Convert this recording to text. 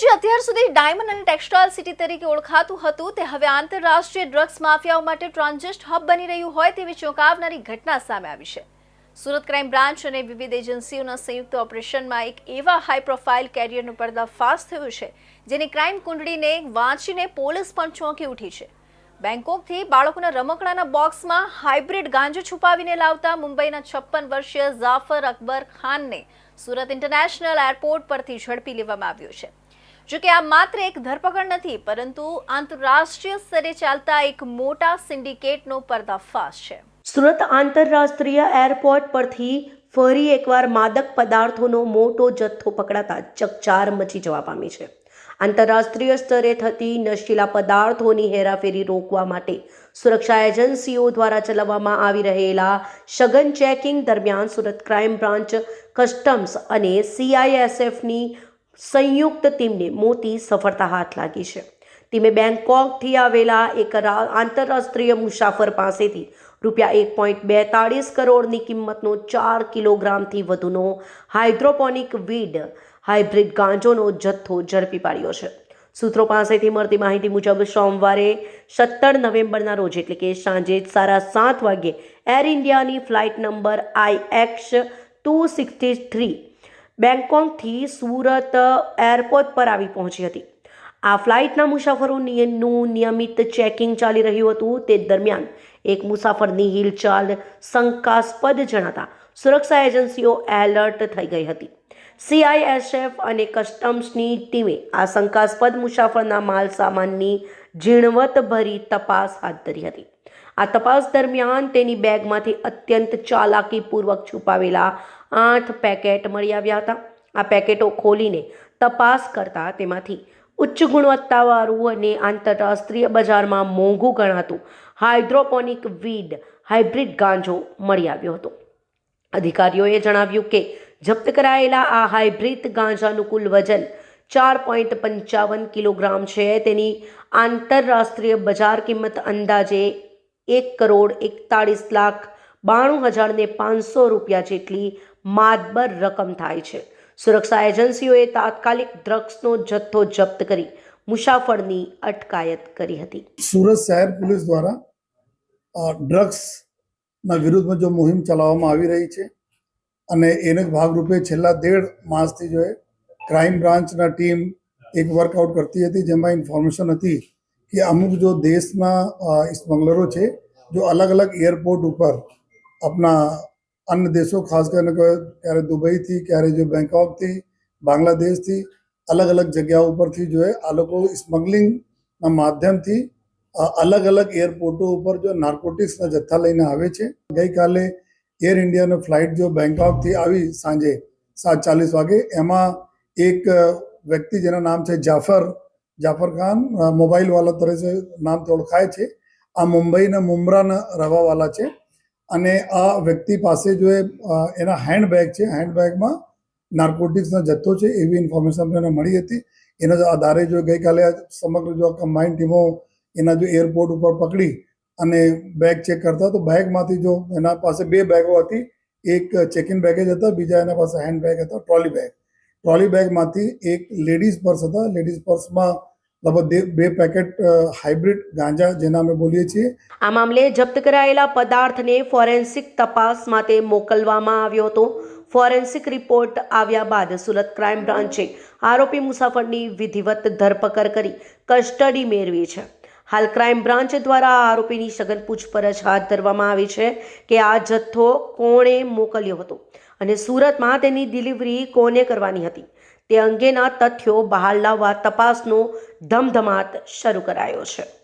જે અત્યાર સુધી ડાયમંડ અને ટેક્સટાઇલ સિટી તરીકે ઓળખાતું હતું, તે હવે આંતરરાષ્ટ્રીય ડ્રગ્સ માફિયાઓ માટે ટ્રાન્ઝિસ્ટ હબ બની રહ્યું હોય તેવી ચોંકાવનારી ઘટના સામે આવી છે. સુરત ક્રાઇમ બ્રાન્ચ અને વિવિધ એજન્સીઓના સંયુક્ત ઓપરેશનમાં એક એવા હાઈ પ્રોફાઇલ કેરિયરનું પર્દાફાશ થયું છે, જેની ક્રાઇમ કુંડળીને વાંચીને પોલીસ પણ ચોંકી ઉઠી છે. બેંકોકથી બાળકોના રમકડાના બોક્સમાં હાઇબ્રિડ ગાંજો છુપાવીને લાવતા મુંબઈના છપ્પન વર્ષીય જાફર અકબર ખાનને સુરત ઇન્ટરનેશનલ એરપોર્ટ પરથી ઝડપી લેવામાં આવ્યો છે. જો કે આ માત્ર એક ધરપકડ નથી, પરંતુ આંતરરાષ્ટ્રીય સ્તરે ચાલતા એક મોટા સિન્ડિકેટનો પર્દાફાશ છે. સુરત આંતરરાષ્ટ્રીય એરપોર્ટ પરથી ફરી એકવાર માદક પદાર્થોનો મોટો જથ્થો પકડાતા ચકચાર મચી જવા પામી છે. આંતરરાષ્ટ્રીય સ્તરે થતી નશીલા પદાર્થોની હેરાફેરી રોકવા માટે સુરક્ષા એજન્સીઓ દ્વારા ચલાવવામાં આવી રહેલા સઘન ચેકિંગ દરમિયાન સુરત ક્રાઇમ બ્રાન્ચ કસ્ટમ્સ અને સીઆઈએસએફની સંયુક્ત ટીમને મોટી સફળતા હાથ લાગી છે. ટીમે બેંકોકથી આવેલા એક આંતરરાષ્ટ્રીય મુસાફર પાસેથી રૂપિયા એક પોઈન્ટ બેતાળીસ કરોડની કિંમતનો ચાર કિલોગ્રામથી વધુનો હાઇડ્રોપોનિક વીડ, હાઇબ્રિડ ગાંજોનો જથ્થો ઝડપી પાડ્યો છે. સૂત્રો પાસેથી મળતી માહિતી મુજબ સોમવારે સત્તર નવેમ્બરના રોજ એટલે કે સાંજે સાડા સાત વાગ્યે એર ઇન્ડિયાની flight number I X two sixty three બેંકોકથી Surat airport પર આવી પહોંચી હતી. આ ફ્લાઇટના મુસાફરોનું નિયમિત ચેકિંગ ચાલી રહ્યું હતું. તે દરમિયાન એક મુસાફરની હિલચાલ શંકાસ્પદ જણાતા સુરક્ષા એજન્સીઓ એલર્ટ થઈ ગઈ હતી. સીઆઈએસએફ અને કસ્ટમ્સની ટીમે આ શંકાસ્પદ મુસાફરના માલ સામાનની ઝીણવટભરી તપાસ હાથ ધરી હતી. આ તપાસ દરમિયાન તેની બેગમાંથી અત્યંત ચાલાકીપૂર્વક છુપાવેલા આઠ પેકેટ મળી આવ્યા હતા. આ પેકેટો ખોલીને તપાસ કરતા તેમાંથી ઉચ્ચ ગુણવત્તાવાળું અને આંતરરાષ્ટ્રીય બજારમાં મોંઘું ગણાતું હાઇડ્રોપોનિક વીડ હાઇબ્રિડ ગાંજો મળી આવ્યો હતો. અધિકારીઓએ જણાવ્યું કે જપ્ત કરાયેલા આ હાઇબ્રિડ ગાંજાનું કુલ વજન ચાર પોઈન્ટ પંચાવન કિલોગ્રામ છે. તેની આંતરરાષ્ટ્રીય બજાર કિંમત અંદાજે એક કરોડ એકતાળીસ લાખ બાણું હજારને પાંચસો રૂપિયા જેટલી માતબર રકમ થાય છે. સુરક્ષા એજન્સીઓએ તાત્કાલિક ડ્રગ્સનો જથ્થો જપ્ત કરી મુસાફરની અટકાયત કરી હતી. સુરત શહેર પોલીસ દ્વારા ડ્રગ્સના વિરુદ્ધમાં જો મુહિમ ચલાવવામાં આવી રહી છે અને એને ભાગરૂપે છેલ્લા દેઢ માસથી જો ક્રાઇમ બ્રાન્ચના ટીમ એક વર્કઆઉટ કરતી હતી, જેમાં ઇન્ફોર્મેશન હતી કે અમુક જો દેશના સ્મગલરો છે, જો અલગ અલગ એરપોર્ટ ઉપર આપણા અન્ય દેશો, ખાસ કરીને ક્યારે દુબઈથી ક્યારે જો બેંકોકથી બાંગ્લાદેશથી અલગ અલગ જગ્યાઓ ઉપરથી જો આ લોકો સ્મગલિંગના માધ્યમથી અલગ અલગ એરપોર્ટો ઉપર જો નાર્કોટિક્સના જથ્થા લઈને આવે છે. ગઈકાલે એર ઇન્ડિયાનો ફ્લાઇટ જો બેંકોકથી આવી સાંજે સાત ચાલીસ વાગે, એમાં એક વ્યક્તિ જેના નામ છે જાફર જાફર ખાન મોબાઈલવાલા તરીકે નામથી ઓળખાય છે. આ મુંબઈના મુમરાના રહેવાવાલા છે. અને આ વ્યક્તિ પાસે જો એના હેન્ડબેગ છે હેન્ડબેગમાં નાર્કોટિક્સનો જથ્થો છે, એવી ઇન્ફોર્મેશન અમને મળી હતી. એના આધારે જો ગઈકાલે સમગ્ર જો કમ્બાઇન્ડ ટીમો એના જો એરપોર્ટ ઉપર પકડી અને બેગ ચેક કરતા, તો બેગમાંથી જો એના પાસે બે બેગો હતી. એક ચેક બેગેજ હતા, બીજા એના પાસે હેન્ડ બેગ હતા ટ્રોલી બેગ ટ્રોલી બેગમાંથી એક લેડીઝ પર્સ હતા. લેડીઝ પર્સમાં બે- પેકેટ હાઇબ્રિડ ગાંજા જેના અમે બોલીએ આ મામલે જપ્ત કરાયેલા પદાર્થને ફોરેન્સિક તપાસ માટે મોકલવામાં આવ્યો હતો. ફોરેન્સિક રિપોર્ટ આવ્યા બાદ સુરત ક્રાઇમ બ્રાન્ચે આરોપી મુસાફરની વિધિવત ધરપકડ કરી કસ્ટડી મેળવી છે. હાલ ક્રાઇમ બ્રાન્ચ દ્વારા આરોપીની સઘન પૂછપરછ હાથ ધરવામાં આવી છે કે આ જથ્થો કોણે મોકલ્યો હતો અને સુરતમાં તેની ડિલિવરી કોને કરવાની હતી. તે અંગેના તથ્યો બહાર લાવવા તપાસનો ધમધમાટ શરૂ કરાયો છે.